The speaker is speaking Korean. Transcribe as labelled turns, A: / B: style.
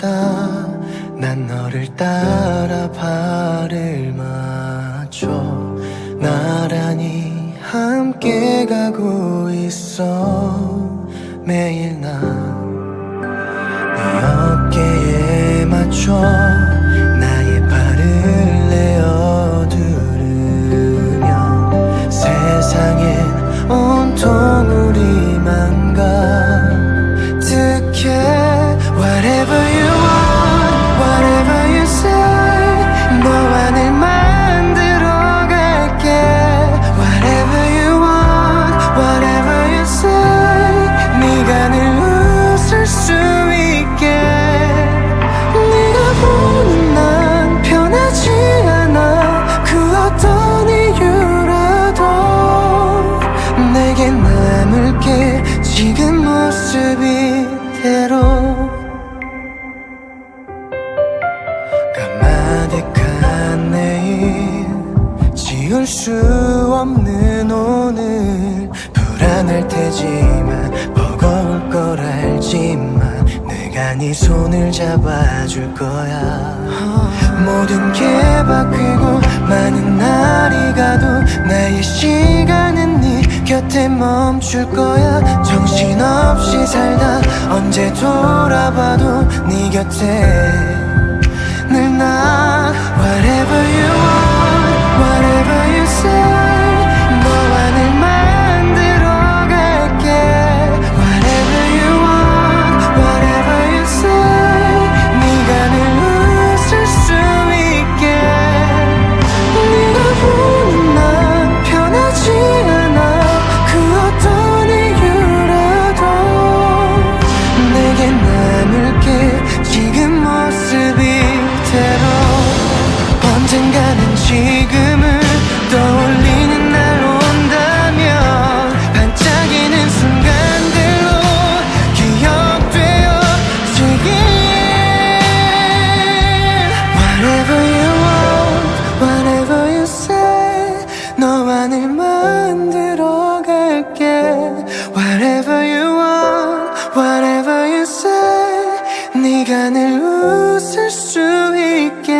A: 때마다. 난 너를 따라 발을 맞춰 나란히 함께 가고 있어. 매일 난네 어깨에 맞춰 내일 지울 수 없는 오늘 불안할 테지만 버거울 걸 알지만 내가 네 손을 잡아줄 거야. 모든 게 바뀌고 많은 날이 가도 나의 시간은 네 곁에 멈출 거야. 정신없이 살다 언제 돌아봐도 네 곁에 늘나 Whatever you take.